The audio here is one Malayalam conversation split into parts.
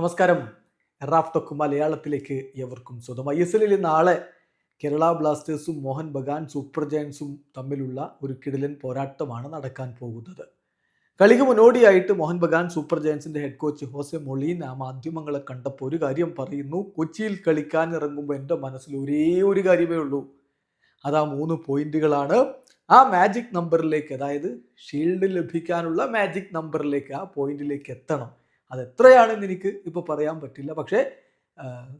നമസ്കാരം. റാഫ് മലയാളത്തിലേക്ക് എവർക്കും സ്വന്തം. ഐ എസ് എല്ലിൽ നാളെ കേരള ബ്ലാസ്റ്റേഴ്സും മോഹൻ ബഗാൻ സൂപ്പർ ജയൻസും തമ്മിലുള്ള ഒരു കിടിലൻ പോരാട്ടമാണ് നടക്കാൻ പോകുന്നത്. കളിക്ക് മുന്നോടിയായിട്ട് മോഹൻ ബഗാൻ സൂപ്പർ ജയൻസിന്റെ ഹെഡ് കോച്ച് ഹോസെ മൊളീൻ ആ മാധ്യമങ്ങളെ കണ്ടപ്പോൾ ഒരു കാര്യം പറയുന്നു. കൊച്ചിയിൽ കളിക്കാൻ ഇറങ്ങുമ്പോൾ എന്റെ മനസ്സിൽ ഒരേ ഒരു കാര്യമേ ഉള്ളൂ. അതാ മൂന്ന് പോയിന്റുകളാണ്. ആ മാജിക് നമ്പറിലേക്ക് അതായത് ഷീൽഡ് ലഭിക്കാനുള്ള മാജിക് നമ്പറിലേക്ക് ആ പോയിന്റിലേക്ക് എത്തണം. അത് എത്രയാണെന്ന് എനിക്ക് ഇപ്പോൾ പറയാൻ പറ്റില്ല. പക്ഷേ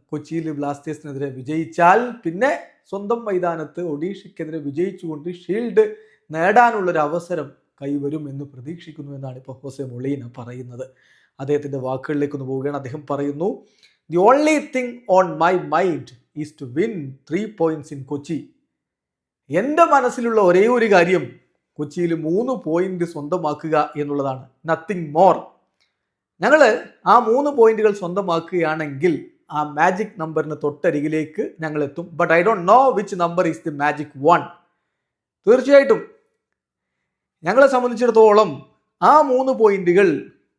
കൊച്ചിയിൽ ബ്ലാസ്റ്റേഴ്സിനെതിരെ വിജയിച്ചാൽ പിന്നെ സ്വന്തം മൈതാനത്ത് ഒഡീഷയ്ക്കെതിരെ വിജയിച്ചുകൊണ്ട് ഷീൽഡ് നേടാനുള്ളൊരു അവസരം കൈവരും എന്ന് പ്രതീക്ഷിക്കുന്നു എന്നാണ് ഇപ്പോൾ ഹോസെ മൊളീന പറയുന്നത്. അദ്ദേഹത്തിന്റെ വാക്കുകളിലേക്ക് ഒന്ന് പോവുകയാണ്. അദ്ദേഹം പറയുന്നു the only thing on my mind is to win three points in Kochi എന്റെ മനസ്സിലുള്ള ഒരേ ഒരു കാര്യം കൊച്ചിയിൽ മൂന്ന് പോയിന്റ് സ്വന്തമാക്കുക എന്നുള്ളതാണ്. നത്തിങ് മോർ ഞങ്ങൾ ആ മൂന്ന് പോയിന്റുകൾ സ്വന്തമാക്കുകയാണെങ്കിൽ ആ മാജിക് നമ്പറിന് തൊട്ടരികിലേക്ക് ഞങ്ങൾ എത്തും but I don't know which number is the magic one തീർച്ചയായിട്ടും ഞങ്ങളെ സംബന്ധിച്ചിടത്തോളം ആ മൂന്ന് പോയിന്റുകൾ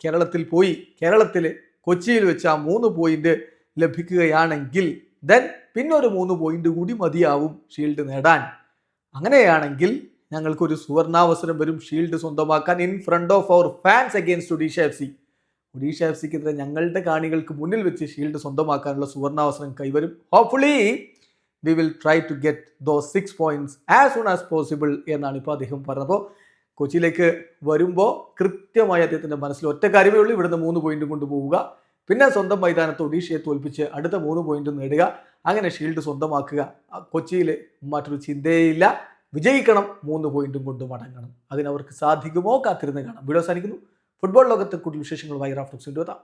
കേരളത്തിൽ പോയി. കേരളത്തിൽ കൊച്ചിയിൽ വെച്ച് ആ മൂന്ന് പോയിന്റ് ലഭിക്കുകയാണെങ്കിൽ ദെൻ പിന്നൊരു മൂന്ന് പോയിന്റ് കൂടി മതിയാവും ഷീൽഡ് നേടാൻ. അങ്ങനെയാണെങ്കിൽ ഞങ്ങൾക്കൊരു സുവർണാവസരം വരും ഷീൽഡ് സ്വന്തമാക്കാൻ in front of our fans against Odisha F C Odisha F സിക്കെതിരെ ഞങ്ങളുടെ കാണികൾക്ക് മുന്നിൽ വെച്ച് ഷീൽഡ് സ്വന്തമാക്കാനുള്ള സുവർണാവസരം കൈവരും. Hopefully we will try to get those six points as soon as possible എന്നാണ് ഇപ്പോൾ അദ്ദേഹം പറഞ്ഞപ്പോൾ കൊച്ചിയിലേക്ക് വരുമ്പോൾ കൃത്യമായി അദ്ദേഹത്തിന്റെ മനസ്സിൽ ഒറ്റ കാര്യമേ ഉള്ളൂ. ഇവിടുന്ന് മൂന്ന് പോയിന്റ് കൊണ്ടുപോവുക. പിന്നെ സ്വന്തം മൈതാനത്ത് ഒഡീഷയെ തോൽപ്പിച്ച് അടുത്ത മൂന്ന് പോയിന്റ് നേടുക. അങ്ങനെ ഷീൽഡ് സ്വന്തമാക്കുക. കൊച്ചിയിൽ മറ്റൊരു ചിന്തയില്ല. വിജയിക്കണം. മൂന്ന് പോയിന്റും കൊണ്ട് മടങ്ങണം അതിനവർക്ക് സാധിക്കുമോ? കാത്തിരുന്ന് കാണാം. വീഡിയോ സാധിക്കുന്നു ഫുട്ബോൾ ലോകത്തെ കൂടുതൽ വിശേഷങ്ങളുമായി റാഫ്റ്റോക്സിന്റെ എത്താം